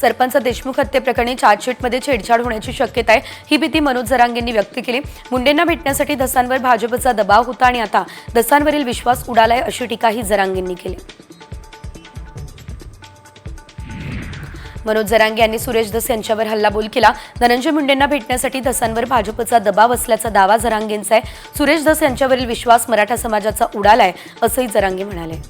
सरपंच देशमुख हत्येप्रकरणी चार्जशीटमध्ये छेडछाड होण्याची शक्यता आहे ही भीती मनोज जरांगेंनी व्यक्त केली. मुंडेंना भेटण्यासाठी धसांवर भाजपचा दबाव होता आणि आता धसांवरील विश्वास उडालाय अशी टीकाही जरांगेंनी केली. मनोज जरांगे यांनी सुरेश धस यांच्यावर हल्लाबोल केला. धनंजय मुंडेंना भेटण्यासाठी धसांवर भाजपचा दबाव असल्याचा दावा जरांगेंचा आहे. सुरेश धस यांच्यावरील विश्वास मराठा समाजाचा उडालाय असंही जरांगे म्हणाले.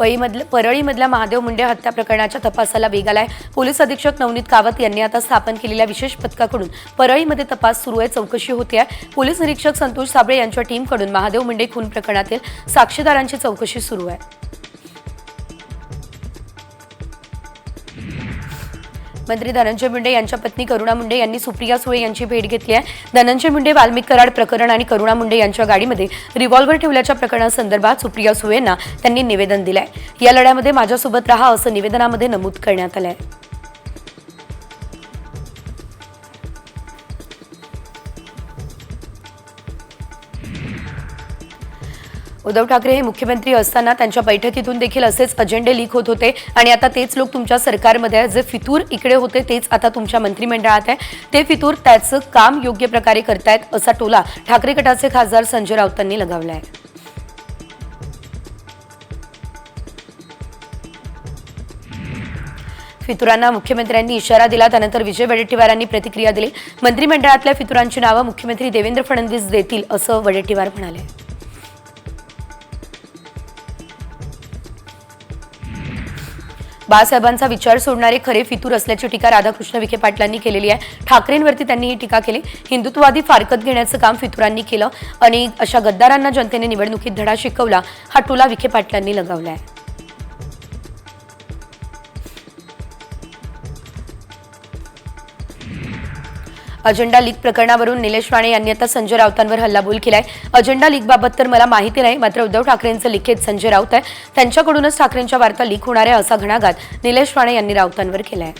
पईमधल्या परळीमधल्या महादेव मुंडे हत्या प्रकरणाच्या तपासाला वेग आलाय. पोलीस अधीक्षक नवनीत कावत यांनी आता स्थापन केलेल्या विशेष पथकाकडून परळीमध्ये तपास सुरू आहे चौकशी होते आहे. पोलीस निरीक्षक संतोष साबळे यांच्या टीमकडून महादेव मुंडे खून प्रकरणातील साक्षीदारांची चौकशी सुरू आहे. मंत्री धनंजय मुंडे यांच्या पत्नी करुणा मुंडे यांनी सुप्रिया सुळे यांची भेट घेतली आहे. धनंजय मुंडे वाल्मिक कराड प्रकरण आणि करुणा मुंडे यांच्या गाडीमध्ये रिव्हॉल्व्हर ठेवल्याच्या प्रकरणासंदर्भात सुप्रिया सुळेंना त्यांनी निवेदन दिलंय. या लढ्यामध्ये माझ्यासोबत राहा असं निवेदनामध्ये नमूद करण्यात आलंय. उद्धव ठाकरे हे मुख्यमंत्री असताना त्यांच्या बैठकीतून देखील असेच अजेंडे लीक होत होते. आणि आता तेच लोक तुमच्या सरकारमध्ये आहे जे फितूर इकडे होते तेच आता तुमच्या मंत्रिमंडळात आहे. ते फितूर त्याचं काम योग्य प्रकारे करतायत असा टोला ठाकरे गटाचे खासदार संजय राऊतांनी लगावला आहे फितुरांना मुख्यमंत्र्यांनी इशारा दिला. त्यानंतर विजय वडेट्टीवारांनी प्रतिक्रिया दिली. मंत्रिमंडळातल्या फितुरांची नावं मुख्यमंत्री देवेंद्र फडणवीस देतील असं वडेट्टीवार म्हणाले. बाळासाहेबांचा विचार सोडणारे खरे फितूर असल्याची टीका राधाकृष्ण विखे पाटलांनी केलेली आहे. ठाकरेंवरती त्यांनी ही टीका केली. हिंदुत्ववादी फारकत घेण्याचं काम फितुरांनी केलं आणि अशा गद्दारांना जनतेने निवडणुकीत धडा शिकवला हा टोला विखे पाटलांनी लगावला आहे अजेंडा लीक प्रकरणावरून निलेश राणे यांनी आता संजय राऊतांवर हल्लाबोल केलाय. अजेंडा लीकबाबत तर मला माहिती नाही मात्र उद्धव ठाकरेंचं लिखित संजय राऊत आहे. त्यांच्याकडूनच ठाकरेंच्या वार्ता लीक होणार आहे असा घणाघात निलेश राणे यांनी राऊतांवर केलाय.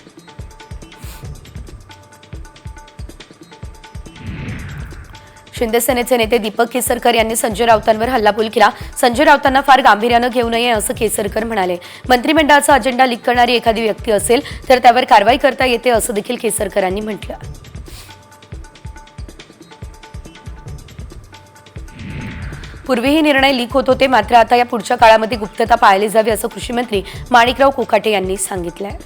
शिंदे सेनेचे नेते दीपक केसरकर यांनी संजय राऊतांवर हल्लाबोल केला. संजय राऊतांना फार गांभीर्यानं घेऊ नये असं केसरकर म्हणाले. मंत्रिमंडळाचा अजेंडा लीक करणारी एखादी व्यक्ती असेल तर त्यावर कारवाई करता येते असं देखील केसरकरांनी म्हटलं पूर्वीही निर्णय लीक होत होते मात्र आता या पुढच्या काळामध्ये गुप्तता पाळली जावी असं कृषी मंत्री माणिकराव कोकाटे यांनी सांगितलंय.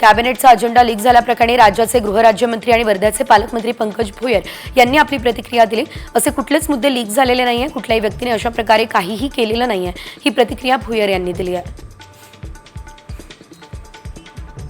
कॅबिनेटचा अजेंडा लीक झाल्याप्रकरणी राज्याचे गृहराज्यमंत्री आणि वर्ध्याचे पालकमंत्री पंकज भोयर यांनी आपली प्रतिक्रिया दिली. असे कुठलेच मुद्दे लीक झालेले नाहीये कुठल्याही व्यक्तीने अशा प्रकारे काहीही केलेलं नाही आहे ही प्रतिक्रिया भोयर यांनी दिली आहे.